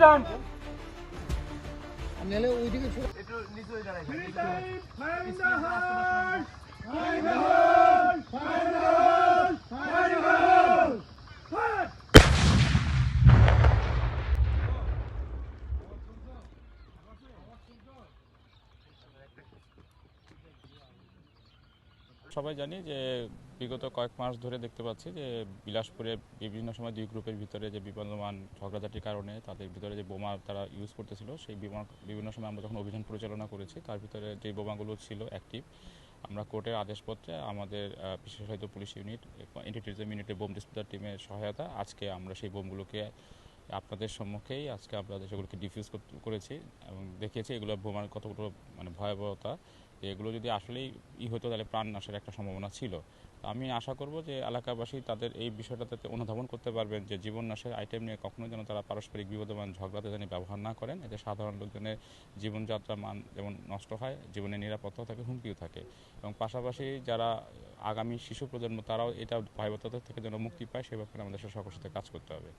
যান। নাহলে ওইদিকে একটু নিচে হয়ে দাঁড়াই সবাই জানি যে বিগত কয়েক মাস ধরে দেখতে পাচ্ছি যে বিলাসপুরে বিভিন্ন সময় দুই গ্রুপের ভিতরে যে বিপদমান ঝগড়াঝাটির কারণে তাদের ভিতরে যে বোমা তারা ইউজ করতেছিল, সেই বিমা বিভিন্ন সময় আমরা যখন অভিযান পরিচালনা করেছি, তার ভিতরে যে বোমাগুলো ছিল অ্যাক্টিভ আমরা কোর্টের আদেশপত্রে আমাদের বিশেষায়িত পুলিশ ইউনিট এন্টিটিজম ইউনিটের বোম ডিসপোজার টিমের সহায়তা আজকে আমরা সেই বোমগুলোকে আপনাদের সম্মুখেই আজকে আমরা সেগুলোকে ডিফিউজ করেছি এবং দেখিয়েছি এগুলো বোমার কতগুলো মানে ভয়াবহতা যে এগুলো যদি আসলেই ই হতো, তাহলে প্রাণ নাশের একটা সম্ভাবনা ছিল। আমি আশা করব যে এলাকাবাসী তাদের এই বিষয়টাতে অনুধাবন করতে পারবেন যে জীবন নাশের আইটেম নিয়ে কখনো যেন তারা পারস্পরিক বিবদমান ঝগড়াতে যেন ব্যবহার না করেন। এতে সাধারণ লোকজনের জীবনযাত্রার মান যেমন নষ্ট হয় জীবনের নিরাপত্তাও থাকে, হুমকিও থাকে। এবং পাশাপাশি যারা আগামী শিশু প্রজন্ম, তারাও এটা ভয়াবহতা থেকে যেন মুক্তি পায়, সে ব্যাপারে আমাদের সকলের সাথে কাজ করতে হবে।